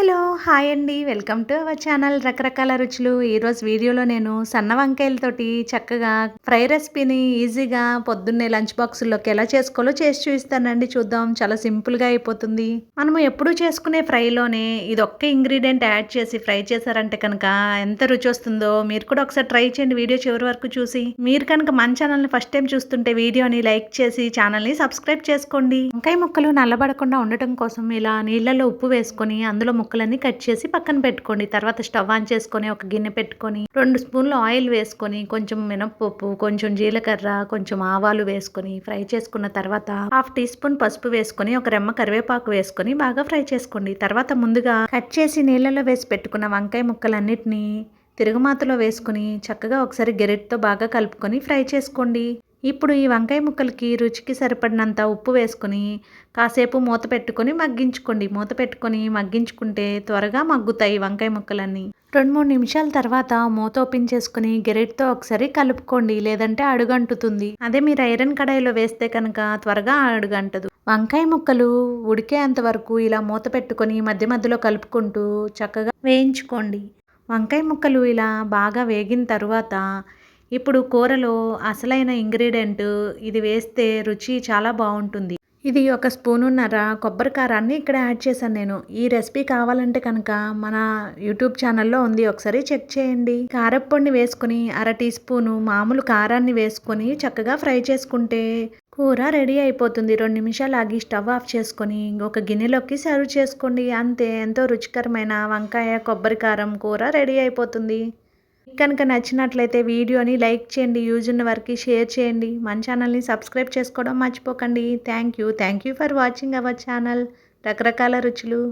Hello hi అండి. Welcome to our channel రకరకాల రుచులు. ఈరోజు వీడియోలో నేను సన్న వంకాయలతోటి చక్కగా ఫ్రై రెసిపీని ఈజీగా పొద్దున్నే లంచ్ బాక్సుల్లోకి ఎలా చేసుకోవాలో చేసి చూపిస్తానండి. చూద్దాం. చాలా సింపుల్గా అయిపోతుంది. మనము ఎప్పుడూ చేసుకునే ఫ్రైలోనే ఇది ఒక్క ఇంగ్రీడియంట్ యాడ్ చేసి ఫ్రై చేశారంటే కనుక ఎంత రుచి వస్తుందో మీరు కూడా ఒకసారి ట్రై చేయండి వీడియో చివరి వరకు చూసి. మీరు కనుక మన ఛానల్ని ఫస్ట్ టైం చూస్తుంటే వీడియోని లైక్ చేసి ఛానల్ని సబ్స్క్రైబ్ చేసుకోండి. వంకాయ ముక్కలు నల్లబడకుండా ఉండటం కోసం ఇలా నీళ్ళలో ఉప్పు వేసుకొని అందులో ముక్కలన్నీ కట్ చేసి పక్కన పెట్టుకోండి. తర్వాత స్టవ్ ఆన్ చేసుకొని ఒక గిన్నె పెట్టుకొని రెండు స్పూన్లు ఆయిల్ వేసుకొని కొంచెం మినపప్పు కొంచెం జీలకర్ర కొంచెం ఆవాలు వేసుకొని ఫ్రై చేసుకున్న తర్వాత హాఫ్ టీ స్పూన్ పసుపు వేసుకొని ఒక రెమ్మ కరివేపాకు వేసుకొని బాగా ఫ్రై చేసుకోండి. తర్వాత ముందుగా కట్ చేసి నీళ్ళలో వేసి పెట్టుకున్న వంకాయ ముక్కలన్నిటిని తిరుగుమాతలో వేసుకుని చక్కగా ఒకసారి గెరెట్తో బాగా కలుపుకొని ఫ్రై చేసుకోండి. ఇప్పుడు ఈ వంకాయ ముక్కలకి రుచికి సరిపడినంత ఉప్పు వేసుకొని కాసేపు మూత పెట్టుకొని మగ్గించుకోండి. మూత పెట్టుకొని మగ్గించుకుంటే త్వరగా మగ్గుతాయి వంకాయ ముక్కలన్నీ. రెండు మూడు నిమిషాల తర్వాత మూత ఓపెన్ చేసుకుని గెరెట్తో ఒకసారి కలుపుకోండి. లేదంటే అడుగంటుతుంది. అదే మీరు ఐరన్ కడాయిలో వేస్తే కనుక త్వరగా అడుగంటదు. వంకాయ ముక్కలు ఉడికేంత వరకు ఇలా మూత పెట్టుకొని మధ్య మధ్యలో కలుపుకుంటూ చక్కగా వేయించుకోండి. వంకాయ ముక్కలు ఇలా బాగా వేగిన తర్వాత ఇప్పుడు కూరలో అసలైన ఇంగ్రీడియంట్ ఇది వేస్తే రుచి చాలా బాగుంటుంది. ఇది ఒక స్పూనున్నర కొబ్బరి కారాన్ని ఇక్కడ యాడ్ చేశాను నేను. ఈ రెసిపీ కావాలంటే కనుక మన యూట్యూబ్ ఛానల్లో ఉంది. ఒకసారి చెక్ చేయండి. కారప్పొడిని వేసుకుని అర టీ స్పూను మామూలు కారాన్ని వేసుకొని చక్కగా ఫ్రై చేసుకుంటే కూర రెడీ అయిపోతుంది. రెండు నిమిషాలు ఆగి స్టవ్ ఆఫ్ చేసుకొని ఒక గిన్నెలోకి సర్వ్ చేసుకోండి. అంతే ఎంతో రుచికరమైన వంకాయ కొబ్బరి కారం కూర రెడీ అయిపోతుంది. కనుక నచ్చినట్లయితే వీడియోని లైక్ చేయండి యూజ్ ఉన్న వారికి షేర్ చేయండి. మన ఛానల్ని సబ్స్క్రైబ్ చేసుకోవడం మర్చిపోకండి. Thank you thank you for watching our channel రకరకాల రుచులు.